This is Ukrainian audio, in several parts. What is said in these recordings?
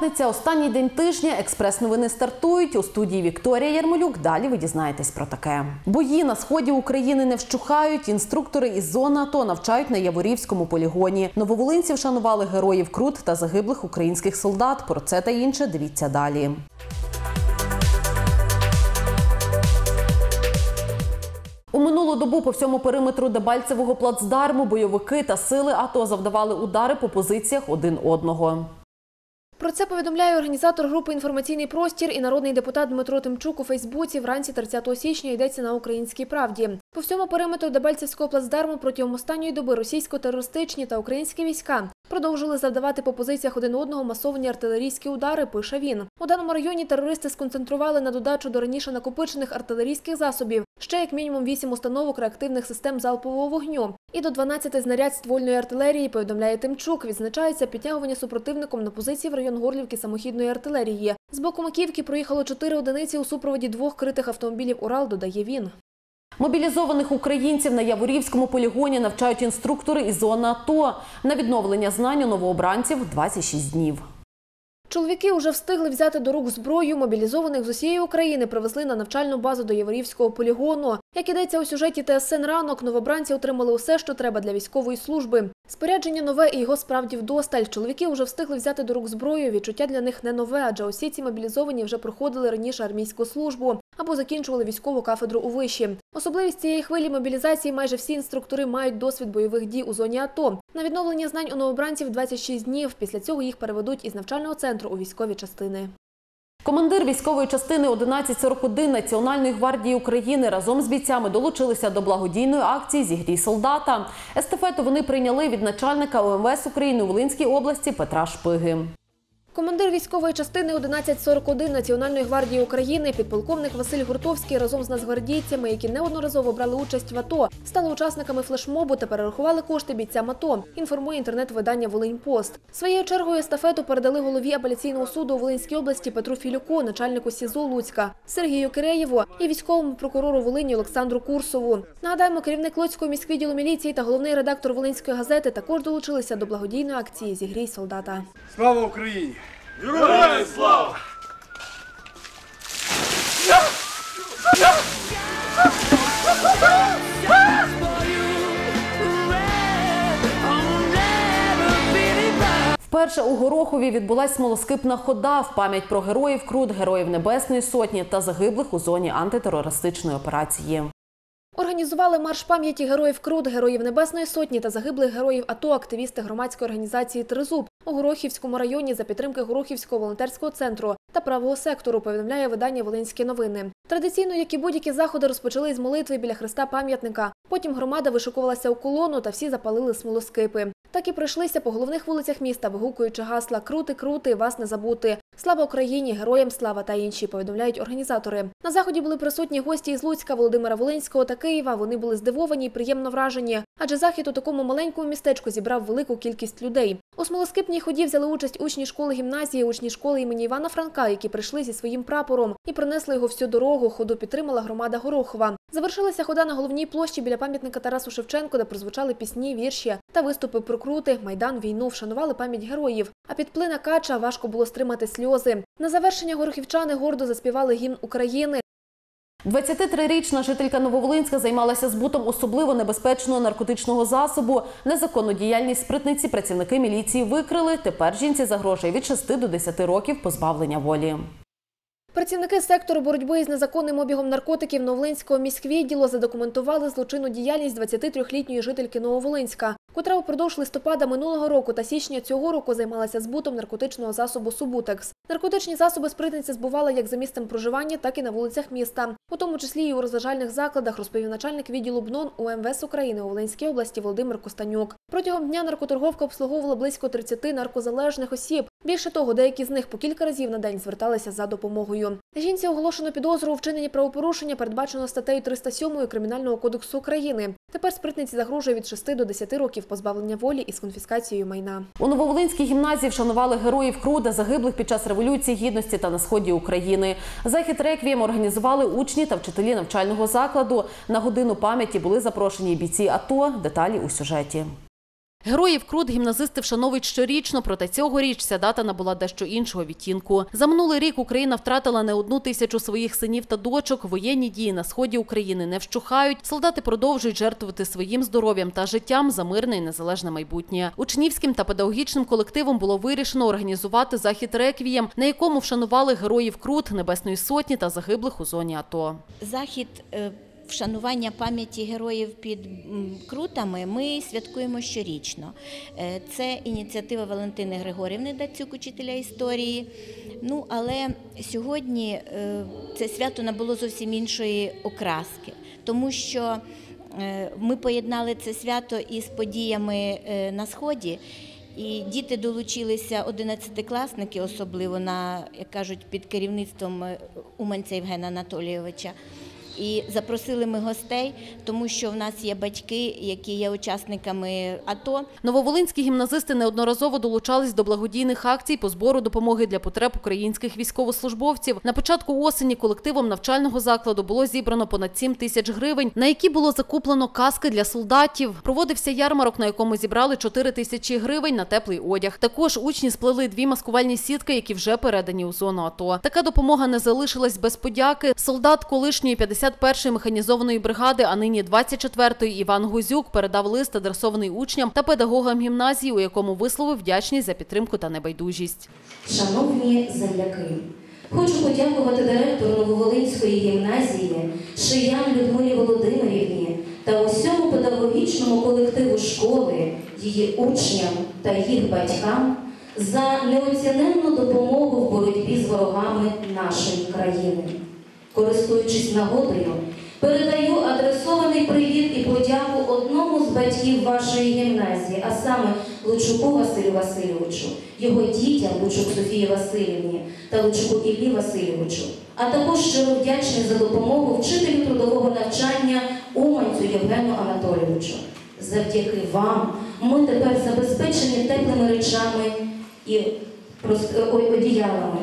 П'ятниця, останній день тижня. Експрес-новини стартують. У студії Вікторія Ярмолюк. Далі ви дізнаєтесь про таке. Бої на сході України не вщухають. Інструктори із зони АТО навчають на Яворівському полігоні. Нововолинці вшанували героїв Крут та загиблих українських солдат. Про це та інше дивіться далі. У минулу добу по всьому периметру Дебальцевого плацдарму бойовики та сили АТО завдавали удари по позиціях один одного. Про це повідомляє організатор групи Інформаційний простір і народний депутат Дмитро Тимчук у Фейсбуці. Вранці 30 січня йдеться на українській правді. По всьому периметру Дебальцевського плацдарму протягом останньої доби російсько-терористичні та українські війська продовжили завдавати по позиціях один одного масовані артилерійські удари. Пише він. У даному районі терористи сконцентрували на додачу до раніше накопичених артилерійських засобів ще як мінімум 8 установок реактивних систем залпового вогню і до 12 знарядь ствольної артилерії. Повідомляє Тимчук. Відзначається підтягування супротивником на позиції в район Горлівки самохідної артилерії. З боку Маківки проїхало чотири одиниці у супроводі двох критих автомобілів Урал. Додає він. Мобілізованих українців на Яворівському полігоні навчають інструктори із зони АТО. На відновлення знань у новообранців 26 днів. Чоловіки вже встигли взяти до рук зброю. Мобілізованих з усієї України привезли на навчальну базу до Яворівського полігону. Як ідеться у сюжеті ТСН ранок, новобранці отримали усе, що треба для військової служби. Спорядження нове і його справді вдосталь. Чоловіки вже встигли взяти до рук зброю. Відчуття для них не нове, адже усі ці мобілізовані вже проходили раніше армійську службу або закінчували військову кафедру у виші. Особливість цієї хвилі мобілізації майже всі інструктори мають досвід бойових дій у зоні АТО. На відновлення знань у новобранців 26 днів. Після цього їх переведуть із навчального центру у військові частини. Командир військової частини 1141 Національної гвардії України разом з бійцями долучилися до благодійної акції Зігрій солдата. Естафету вони прийняли від начальника ОМВС України у Волинській області Петра Шпиги. Командир військової частини 1141 Національної гвардії України, підполковник Василь Гуртовський разом з нацгвардійцями, які неодноразово брали участь в АТО, стали учасниками флешмобу та перерахували кошти бійцям АТО. Інформує інтернет-видання Волиньпост. Своєю чергою естафету передали голові апеляційного суду у Волинській області Петру Філюку, начальнику СІЗО Луцька, Сергію Киреєву і військовому прокурору Волині Олександру Курсову. Нагадаємо, керівник Луцького міськвідділу міліції та головний редактор Волинської газети також долучилися до благодійної акції Зігрій солдата. Слава Україні! Героям слава! Вперше у Горохові відбулась смолоскипна хода в пам'ять про героїв Крут, героїв Небесної Сотні та загиблих у зоні антитерористичної операції. Організували марш пам'яті героїв Крут, героїв Небесної Сотні та загиблих героїв АТО активісти громадської організації Тризуб у Горохівському районі за підтримки Горохівського волонтерського центру та правого сектору. Повідомляє видання Волинські новини. Традиційно, як і будь-які заходи, розпочали з молитви біля хреста пам'ятника. Потім громада вишикувалася у колону та всі запалили смолоскипи. Так і пройшлися по головних вулицях міста, вигукуючи гасла Крути, крути, вас не забути. Слава Україні, героям слава та інші, повідомляють організатори. На заході були присутні гості із Луцька, Володимира Волинського та Києва. Вони були здивовані і приємно вражені, адже захід у такому маленькому містечку зібрав велику кількість людей. У смолоскипній ході взяли участь учні школи гімназії, учні школи імені Івана Франка, які прийшли зі своїм прапором і принесли його всю дорогу. Ходу підтримала громада Горохова. Завершилася хода на головній площі біля пам'ятника Тарасу Шевченку, де прозвучали пісні, вірші та виступи про крути, майдан, війну, вшанували пам'ять героїв. А під плина кача важко було стримати сльози. На завершення горохівчани гордо заспівали гімн України. 23-річна жителька Нововолинська займалася збутом особливо небезпечного наркотичного засобу. Незаконну діяльність спритниці працівники міліції викрили. Тепер жінці загрожує від 6 до 10 років позбавлення волі. Працівники сектору боротьби із незаконним обігом наркотиків Новолинського міськвідділу задокументували злочинну діяльність 23-літньої жительки Нововолинська, котра упродовж листопада минулого року та січня цього року займалася збутом наркотичного засобу Субутекс. Наркотичні засоби спритниця збувала як за місцем проживання, так і на вулицях міста, у тому числі і у розважальних закладах, розповів начальник відділу БНОН УМВС України у Волинській області Володимир Костанюк. Протягом дня наркоторговка обслуговувала близько 30 наркозалежних осіб. Більше того, деякі з них по кілька разів на день зверталися за допомогою. Жінці оголошено підозру у вчиненні правопорушення, передбачено статтею 307 Кримінального кодексу України. Тепер спритниці загрожує від 6 до 10 років позбавлення волі із конфіскацією майна. У Нововолинській гімназії вшанували героїв Круда, загиблих під час революції гідності та на сході України. Захід реквієм організували учні та вчителі навчального закладу. На годину пам'яті були запрошені бійці АТО. Деталі у сюжеті. Героїв Крут гімназисти вшановують щорічно, проте цьогоріч ця дата набула дещо іншого відтінку. За минулий рік Україна втратила не одну тисячу своїх синів та дочок. Воєнні дії на сході України не вщухають. Солдати продовжують жертвувати своїм здоров'ям та життям за мирне і незалежне майбутнє. Учнівським та педагогічним колективом було вирішено організувати захід реквієм, на якому вшанували героїв Крут, Небесної Сотні та загиблих у зоні АТО. Захід е, вшанування пам'яті героїв під крутами ми святкуємо щорічно. Е, Це ініціатива Валентини Григорівни Дацюк, учителя історії. Ну, але сьогодні е, це свято набуло зовсім іншої окраски, тому що е, ми поєднали це свято із подіями на сході. І діти долучилися, одинадцятикласники, особливо на, як кажуть, під керівництвом Уманця Євгена Анатолійовича. І запросили ми гостей, тому що в нас є батьки, які є учасниками АТО. Нововолинські гімназисти неодноразово долучались до благодійних акцій по збору допомоги для потреб українських військовослужбовців. На початку осені колективом навчального закладу було зібрано понад 7 тисяч гривень, на які було закуплено каски для солдатів. Проводився ярмарок, на якому зібрали 4 тисячі гривень на теплий одяг. Також учні сплели дві маскувальні сітки, які вже передані у зону АТО. Така допомога не залишилась без подяки. Солдат колишньої 51-ї механізованої бригади, а нині 24-ї Іван Гузюк передав лист, адресований учням та педагогам гімназії, у якому висловив вдячність за підтримку та небайдужість. Шановні земляки, хочу подякувати директору Нововолинської гімназії Шиян Людмилі Володимирівні та усьому педагогічному колективу школи, її учням та їх батькам за неоціненну допомогу в боротьбі з ворогами нашої країни. Користуючись нагодою, передаю адресований привіт і подяку одному з батьків вашої гімназії, а саме Лучуку Василю Васильовичу, його дітям Лучук Софії Васильівні та Лучуку Іллі Васильовичу, а також щиро вдячний за допомогу вчителю трудового навчання Уманцю Євгену Анатолійовичу. Завдяки вам ми тепер забезпечені теплими речами і одіялами.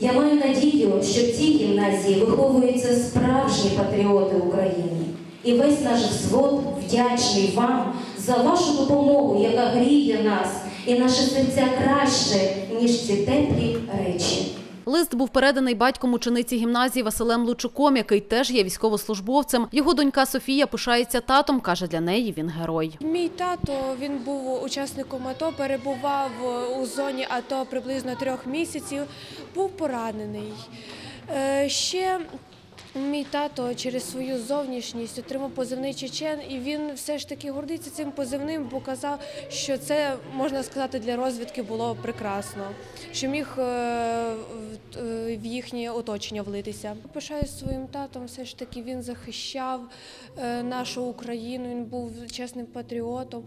Я маю надію, що в цій гімназії виховуються справжні патріоти України. І весь наш взвод вдячний вам за вашу допомогу, яка гріє нас і наші серця краще, ніж ці теплі речі. Лист був переданий батьком учениці гімназії Василем Лучуком, який теж є військовослужбовцем. Його донька Софія пишається татом. каже, для неї він герой. Мій тато він був учасником АТО, перебував у зоні АТО приблизно трьох місяців, був поранений. Е, Ще мій тато через свою зовнішність отримав позивний чечен, і він все ж таки гордиться цим позивним, показав, що це можна сказати для розвідки було прекрасно, що міг е, в- е, їхнє оточення влитися. Пишаюсь своїм татом, все ж таки він захищав е, нашу Україну, він був чесним патріотом.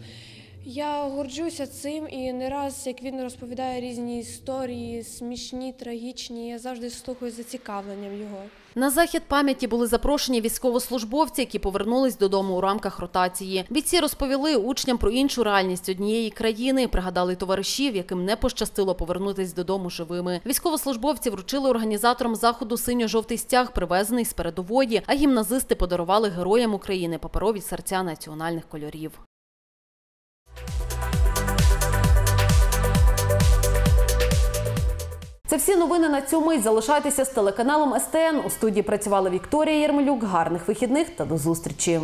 Я горджуся цим і не раз, як він розповідає різні історії, смішні, трагічні, я завжди слухаю зацікавленням його. На захід пам'яті були запрошені військовослужбовці, які повернулись додому у рамках ротації. Бійці розповіли учням про іншу реальність однієї країни, пригадали товаришів, яким не пощастило повернутись додому живими. Військовослужбовці вручили організаторам заходу синьо-жовтий стяг, привезений з передової, а гімназисти подарували героям України паперові серця національних кольорів. Це всі новини на цьому. мить. Залишайтеся з телеканалом СТН. У студії працювала Вікторія Єрмолюк. Гарних вихідних та до зустрічі.